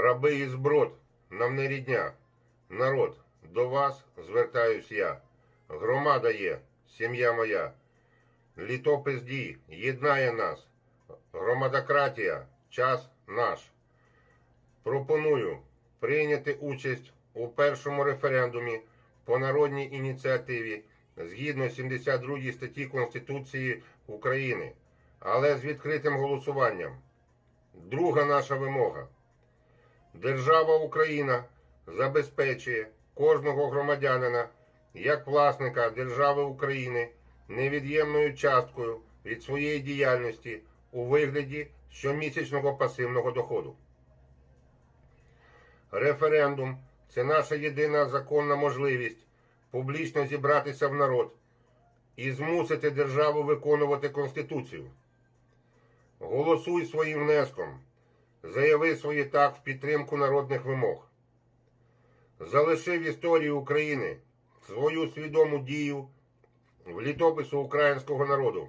Раби і зброд, нам не рідня. Народ, до вас звертаюсь я. Громада є, сім'я моя. Літопис дій єднає нас. Громадократія, час наш. Пропоную прийняти участь у першому референдумі по народній ініціативі згідно 72 статті Конституції України, але з відкритим голосуванням. Друга наша вимога. Держава Україна забезпечує кожного громадянина як власника держави України невід'ємною часткою від своєї діяльності у вигляді щомісячного пасивного доходу. Референдум це наша єдина законна можливість публічно зібратися в народ і змусити державу виконувати Конституцію. Голосуй своїм внеском, заяви своє так в підтримку народних вимог. залишив історію України свою свідому дію в літопису українського народу.